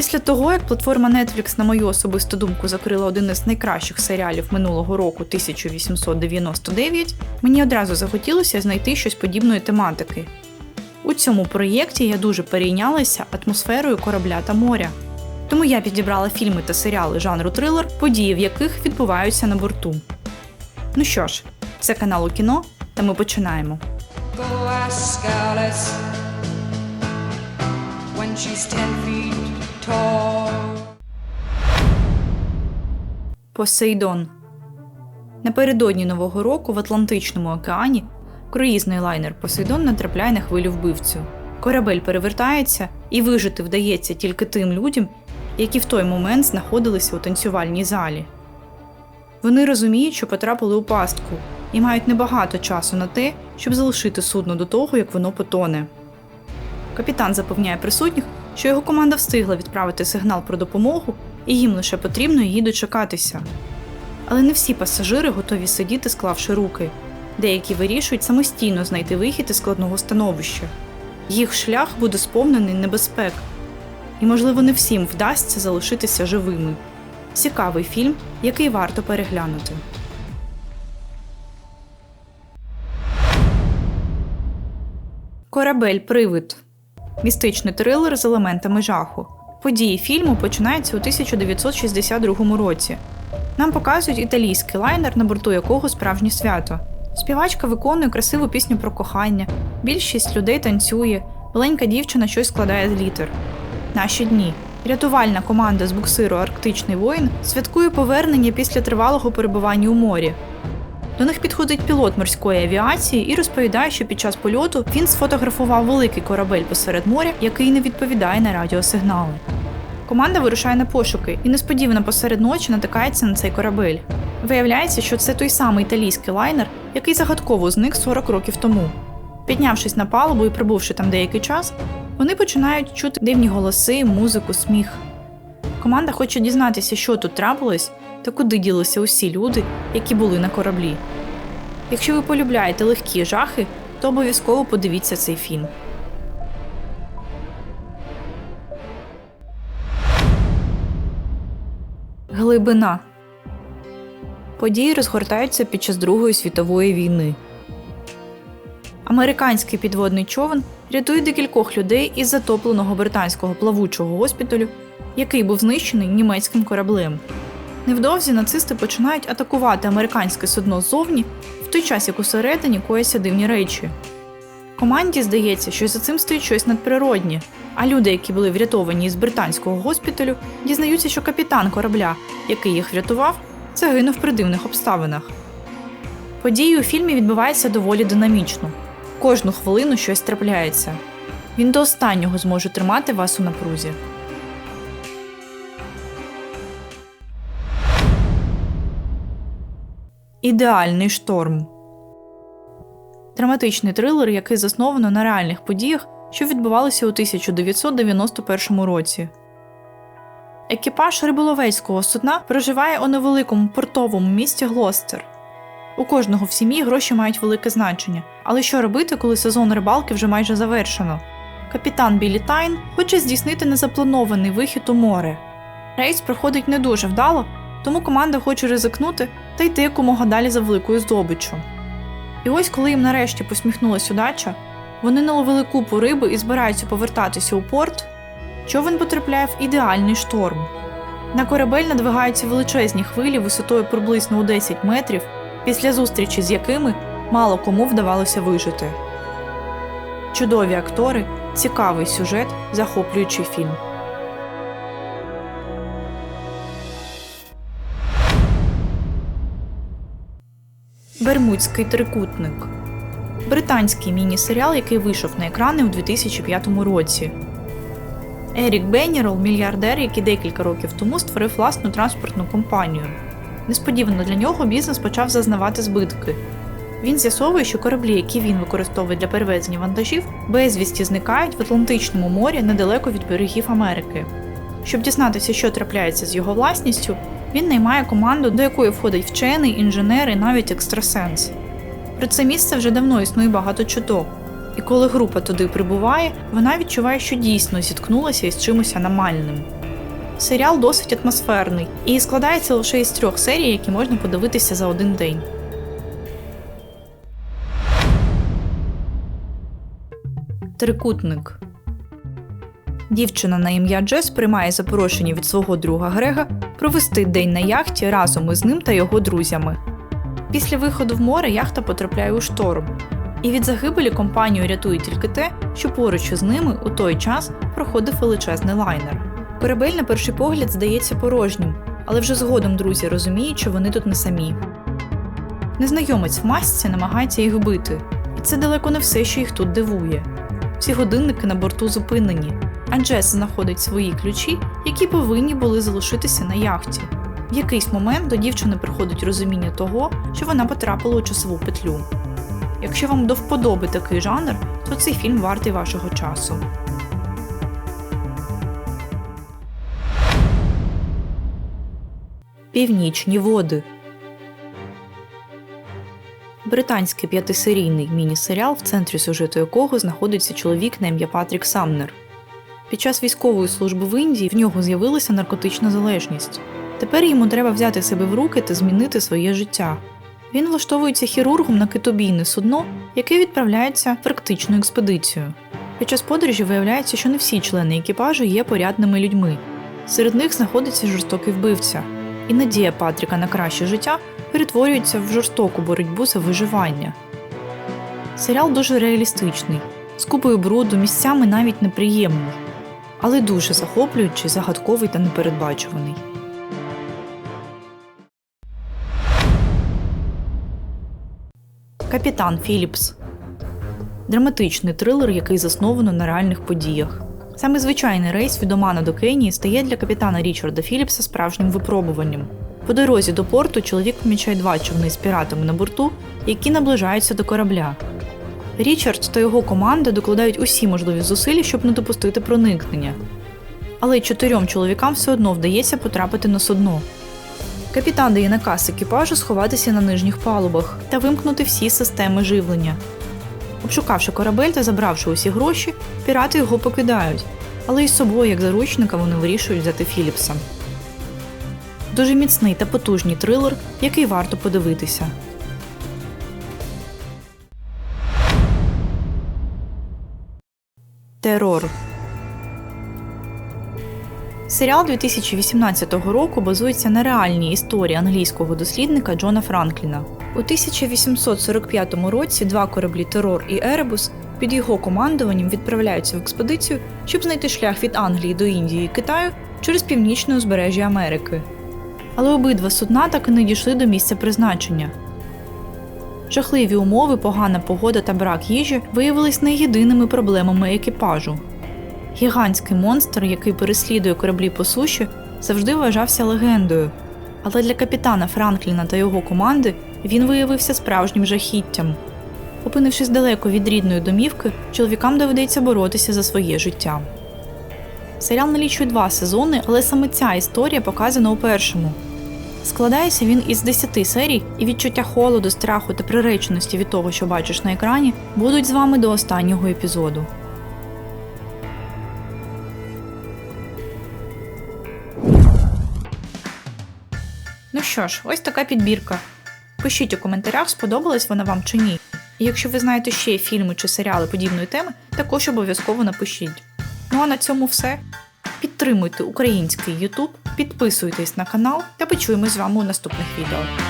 Після того, як платформа Netflix, на мою особисту думку, закрила один із найкращих серіалів минулого року 1899, мені одразу захотілося знайти щось подібної тематики. У цьому проєкті я дуже перейнялася атмосферою корабля та моря. Тому я підібрала фільми та серіали жанру трилер, події в яких відбуваються на борту. Ну що ж, це канал у кіно, та ми починаємо. When she's ten feet. Посейдон. Напередодні Нового року в Атлантичному океані круїзний лайнер Посейдон натрапляє на хвилю вбивцю. Корабель перевертається і вижити вдається тільки тим людям, які в той момент знаходилися у танцювальній залі. Вони розуміють, що потрапили у пастку і мають небагато часу на те, щоб залишити судно до того, як воно потоне. Капітан запевняє присутніх, що його команда встигла відправити сигнал про допомогу, і їм лише потрібно її дочекатися. Але не всі пасажири готові сидіти, склавши руки. Деякі вирішують самостійно знайти вихід із складного становища. Їх шлях буде сповнений небезпек, і, можливо, не всім вдасться залишитися живими. Цікавий фільм, який варто переглянути. Корабель Привид містичний трилер з елементами жаху. Події фільму починаються у 1962 році. Нам показують італійський лайнер, на борту якого справжнє свято. Співачка виконує красиву пісню про кохання, більшість людей танцює, маленька дівчина щось складає з літер. Наші дні. Рятувальна команда з буксиру Арктичний воїн святкує повернення після тривалого перебування у морі. До них підходить пілот морської авіації і розповідає, що під час польоту він сфотографував великий корабель посеред моря, який не відповідає на радіосигнали. Команда вирушає на пошуки і несподівано посеред ночі натикається на цей корабель. Виявляється, що це той самий італійський лайнер, який загадково зник 40 років тому. Піднявшись на палубу і пробувши там деякий час, вони починають чути дивні голоси, музику, сміх. Команда хоче дізнатися, що тут трапилось та куди ділися усі люди, які були на кораблі. Якщо ви полюбляєте легкі жахи, то обов'язково подивіться цей фільм. Глибина події розгортаються під час Другої світової війни. Американський підводний човен рятує декількох людей із затопленого британського плавучого госпіталю, який був знищений німецьким кораблем. Невдовзі нацисти починають атакувати американське судно ззовні, в той час як усередині кояться дивні речі. Команді здається, що за цим стоїть щось надприроднє, а люди, які були врятовані із британського госпіталю, дізнаються, що капітан корабля, який їх врятував, загинув при дивних обставинах. Події у фільмі відбуваються доволі динамічно. Кожну хвилину щось трапляється. Він до останнього зможе тримати вас у напрузі. Ідеальний шторм. Драматичний трилер, який засновано на реальних подіях, що відбувалися у 1991 році. Екіпаж риболовецького судна проживає у невеликому портовому місті Глостер. У кожного в сім'ї гроші мають велике значення. Але що робити, коли сезон рибалки вже майже завершено? Капітан Білі Тайн хоче здійснити незапланований вихід у море. Рейс проходить не дуже вдало, тому команда хоче ризикнути та йти якомога далі за великою здобиччю. І ось, коли їм нарешті посміхнулася удача, вони наловили купу риби і збираються повертатися у порт, човен потрапляє в ідеальний шторм. На корабель надвигаються величезні хвилі висотою приблизно у 10 метрів, після зустрічі з якими мало кому вдавалося вижити. Чудові актори, цікавий сюжет, захоплюючий фільм. Бермудський трикутник британський міні-серіал, який вийшов на екрани у 2005 році. Ерік Беннірол мільярдер, який декілька років тому створив власну транспортну компанію. Несподівано для нього бізнес почав зазнавати збитки. Він з'ясовує, що кораблі, які він використовує для перевезення вантажів, безвісті зникають в Атлантичному морі недалеко від берегів Америки. Щоб дізнатися, що трапляється з його власністю, він наймає команду, до якої входить вчений, інженер і навіть екстрасенс. Про це місце вже давно існує багато чуток, і коли група туди прибуває, вона відчуває, що дійсно зіткнулася із чимось аномальним. Серіал досить атмосферний і складається лише із трьох серій, які можна подивитися за один день. Трикутник. Дівчина на ім'я Джес приймає запрошення від свого друга Грега провести день на яхті разом із ним та його друзями. Після виходу в море яхта потрапляє у шторм, і від загибелі компанію рятує тільки те, що поруч із ними у той час проходив величезний лайнер. Корабель на перший погляд здається порожнім, але вже згодом друзі розуміють, що вони тут не самі. Незнайомець в масці намагається їх вбити, і це далеко не все, що їх тут дивує. Всі годинники на борту зупинені, а Джес знаходить свої ключі, які повинні були залишитися на яхті. В якийсь момент до дівчини приходить розуміння того, що вона потрапила у часову петлю. Якщо вам до вподоби такий жанр, то цей фільм вартий вашого часу. Північні води. Британський п'ятисерійний міні-серіал, в центрі сюжету якого знаходиться чоловік на ім'я Патрік Самнер. Під час військової служби в Індії в нього з'явилася наркотична залежність. Тепер йому треба взяти себе в руки та змінити своє життя. Він влаштовується хірургом на китобійне судно, яке відправляється в арктичну експедицію. Під час подорожі виявляється, що не всі члени екіпажу є порядними людьми. Серед них знаходиться жорстокий вбивця, і надія Патріка на краще життя перетворюється в жорстоку боротьбу за виживання. Серіал дуже реалістичний, з купою бруду, місцями навіть неприємний, але дуже захоплюючий, загадковий та непередбачуваний. Капітан Філіпс драматичний трилер, який засновано на реальних подіях. Саме звичайний рейс від Омана до Кенії стає для капітана Річарда Філіпса справжнім випробуванням. По дорозі до порту чоловік помічає два човни з піратами на борту, які наближаються до корабля. Річард та його команда докладають усі можливі зусилля, щоб не допустити проникнення. Але чотирьом чоловікам все одно вдається потрапити на судно. Капітан дає наказ екіпажу сховатися на нижніх палубах та вимкнути всі системи живлення. Обшукавши корабель та забравши усі гроші, пірати його покидають, але із собою, як заручника, вони вирішують взяти Філіпса. Дуже міцний та потужний трилер, який варто подивитися. Терор. Серіал 2018 року базується на реальній історії англійського дослідника Джона Франкліна. У 1845 році два кораблі Терор і Еребус під його командуванням відправляються в експедицію, щоб знайти шлях від Англії до Індії і Китаю через північне узбережжя Америки. Але обидва судна так і не дійшли до місця призначення. Жахливі умови, погана погода та брак їжі виявились не єдиними проблемами екіпажу. Гігантський монстр, який переслідує кораблі по суші, завжди вважався легендою. Але для капітана Франкліна та його команди він виявився справжнім жахіттям. Опинившись далеко від рідної домівки, чоловікам доведеться боротися за своє життя. Серіал налічує два сезони, але саме ця історія показана у першому. Складається він із 10 серій, і відчуття холоду, страху та приреченості від того, що бачиш на екрані, будуть з вами до останнього епізоду. Ну що ж, ось така підбірка. Пишіть у коментарях, сподобалась вона вам чи ні. І якщо ви знаєте ще фільми чи серіали подібної теми, також обов'язково напишіть. Ну а на цьому все. Підтримуйте український YouTube, підписуйтесь на канал та почуємось з вами у наступних відео.